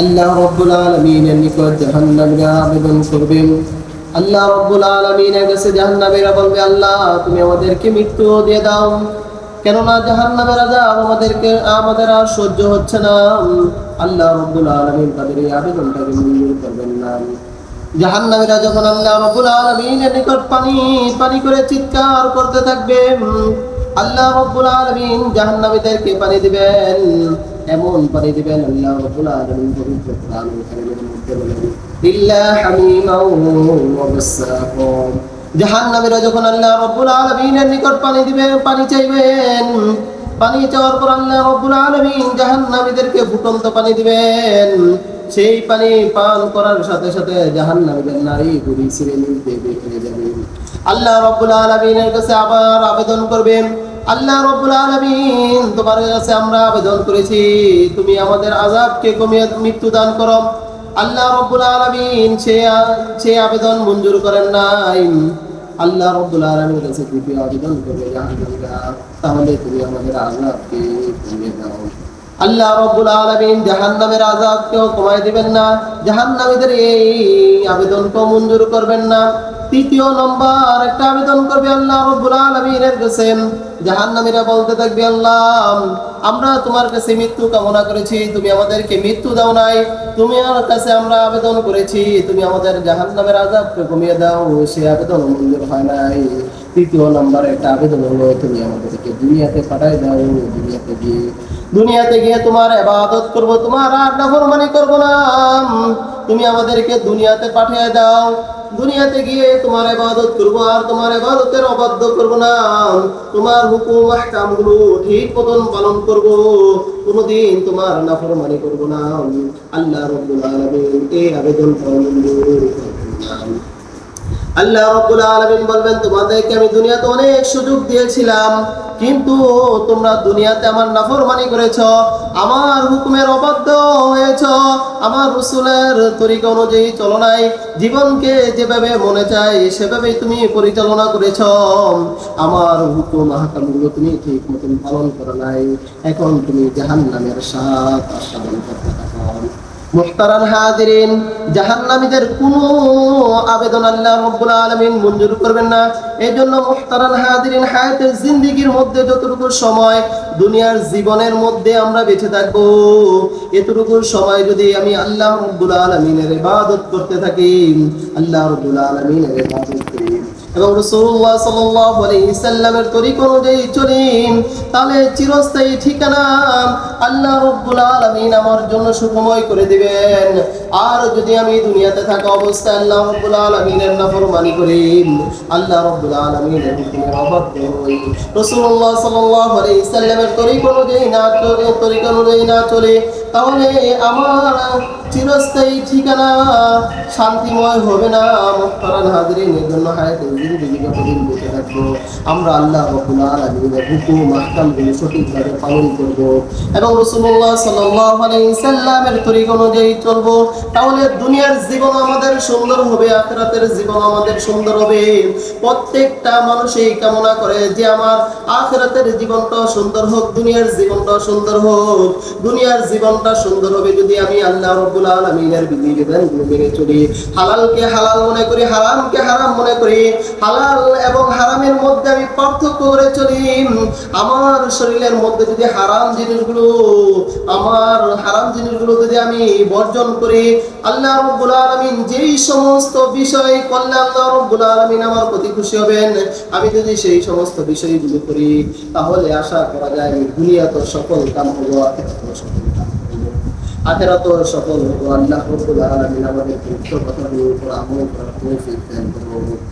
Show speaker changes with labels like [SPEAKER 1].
[SPEAKER 1] আল্লাহ রব্বুল আলমিনের নিকট জাহান্নামীরা আবেদন করবেন। আল্লাহ রব্বুল আলমিনের কাছে জাহান্নামীরা বলবে, আল্লাহ, তুমি আমাদেরকে মৃত্যু দিয়ে দাও। কেননা জাহান্নামের আজাব আমাদেরকে, আমাদের আর সহ্য হচ্ছে না। আল্লাহ রব্বুল আলমিন তাদের এই আবেদনটাকে মঞ্জুর করবেন না। জাহান্নামীরা যখন আল্লাহ রব্বুল আলমিনের নিকট পানি পানি করে চিৎকার করতে থাকবে আল্লাহ রব্বুল আলমিন জাহান্নামীদেরকে পানি দিবেন। এমন পানি দিবেন, আল্লাহ রব্বুল আলামিন পবিত্র কোরআনুল কারীমের মধ্যে বলেন ইল্লা হামিমাও ওয়া গাসসাকুম জাহান্নামীরা যখন আল্লাহ রব্বুল আলামিনের নিকট পানি দিবেন, পানি চাইবেন, পানি চাওয়ার পর আল্লাহ রব্বুল আলামিন জাহান্নামীদেরকে ফুটন্ত পানি দিবেন। সেই পানি পান করার সাথে সাথে জাহান্নামীদের নারী গুড়ি ছিঁড়ে নিতে বের হয়ে যাবে। আল্লাহ রব্বুল আলামিনের কাছে আবার আবেদন করবেন আল্লাহ রব্বুল আলামিন তোমার কাছে আমরা আবেদন করেছি, তুমি আমাদের আযাবকে কমিয়ে মৃত্যু দান করো। আল্লাহ রব্বুল আলামিন সে আবেদন মঞ্জুর করেন নাই। আল্লাহ রব্বুল আলামিনের কাছে তুমি আবেদন করবে তাহলে তুমি আমাদের আযাবকে কমিয়ে দাও। আল্লাহ রব্বুল আলামিন জাহান্নামের আযাবকেও কমায় দিবেন না, জাহান্নামীদের এই আবেদনকেও মঞ্জুর করবেন না। তৃতীয় নম্বর একটা আবেদন করবে আল্লাহ রব্বুল আলামিনের কাছে। জাহান্নামীরা বলতে থাকবে, আল্লাহ, আমরা তোমার কাছে মৃত্যু কামনা করেছি, তুমি আমাদেরকে মৃত্যু দাও নাই, তুমি আমার কাছে আমরা আবেদন করেছি, তুমি আমাদের জাহান্নামের আযাবকে কমিয়ে দাও, সে আবেদন মঞ্জুর হয় নাই। তৃতীয় নম্বর একটা আবেদন হলো, তুমি আমাদেরকে দুনিয়াতে পাঠাই দাও, দুনিয়াতে গিয়ে দুনিয়াতে গিয়ে তোমার ইবাদত করব, তোমার আর নাফরমানি করব না। তুমি আমাদেরকে দুনিয়াতে পাঠিয়ে দাও দুনিয়াতে গিয়ে তোমার ইবাদত করব আর তোমার ইবাদতের অবাধ্য করব না। তোমার হুকুম আহকামগুলো ঠিক মতন পালন করব। কোনোদিন তোমার নাফরমানি করব না। আল্লাহ রব্বুল আলামিন এই আবেদন করুন। আল্লাহ রব্বুল আলামিন বলবেন, তোমাদেরকে আমি দুনিয়াতে অনেক সুযোগ দিয়েছিলাম, কিন্তু তোমরা দুনিয়াতে আমার নাফরমানি করেছ, আমার হুকুমের অবাধ্য হয়েছ, আমার রসুলের তরিকা অনুযায়ী চলো নাই। জীবনকে যেভাবে মনে চাই সেভাবেই তুমি পরিচালনা করেছ। আমার হুকুম, আহকামগুলো তুমি ঠিক মতন পালন করো নাই। এখন তুমি জাহান্নামের সাথ আস্বাদন করতে থাকো মুহতারাম হাজিরিন, জাহান্নামীদের কোনো আবেদন আল্লাহ রাব্বুল মঞ্জুর করবেন না। হাজিরিন হায়াতের মধ্যে যতটুকু সময় দুনিয়ার জীবনের মধ্যে আমরা বেঁচে থাকব, এতটুকু সময় যদি আমি আল্লাহ রাব্বুল আলামিনের ইবাদত করতে থাকি, আল্লাহ রাব্বুল আলামিনের ইবাদত করি। এবং আলাইহি সাল্লামের তরিকা অনুযায়ী চলি তাহলে চিরস্থায়ী ঠিকানা আল্লাহ রাব্বুল আমার জন্য সুখময় করে দিবেন। আর যদি আমি দুনিয়াতে থাকা অবস্থায় আল্লাহ রাব্বুল করি, আল্লাহ রাব্বুল সাল্লামের তরিকা অনুযায়ী না চলে, তরিকা অনুযায়ী না চলে, তাহলে আমার চিরস্থায়ী ঠিকানা, শান্তিময় হবে না। মুক্তারান হাজিরিনের জন্য হায়াতের জিন্দেগি যতদিন বেঁচে থাকব? আমরা আল্লাহ রব্বুল আলামিনের হুকুম আহকামগুলো সঠিকভাবে পালন করব। এবং রাসূলুল্লাহ সাল্লাল্লাহু আলাইহি সাল্লামের তরিকা অনুযায়ী চলবো। তাহলে দুনিয়ার জীবন আমাদের সুন্দর হবে, আখিরাতের জীবন আমাদের সুন্দর হবে। প্রত্যেকটা মানুষ এই কামনা করে যে আমার আখিরাতের জীবনটা সুন্দর হোক, দুনিয়ার জীবনটা সুন্দর হোক। দুনিয়ার জীবনটা সুন্দর হবে যদি আমি আল্লাহ রব্বুল আলামিনের মেনে চলি। হালালকে হালাল মনে করি, হারামকে হারাম মনে করি। হালাল এবং হারামের মধ্যে আমি পার্থক্য করে চলি। আমার শরীরের মধ্যে যদি হারাম জিনিসগুলো, আমার হারাম জিনিসগুলো যদি আমি বর্জন করি, আল্লাহ রব্বুল আলামিন যেই সমস্ত বিষয় করলে আল্লাহ রব্বুল আলামিন আমার প্রতি খুশি হবেন। আমি যদি সেই সমস্ত বিষয়গুলো করি, তাহলে আশা করা যায় দুনিয়া তো সফল কাম হব আখেরাত সফল কাম হব। আখেরাত সফল হব আল্লাহ রব্বুল আলামিন উপর আমল করার তৌফিক দান। করুন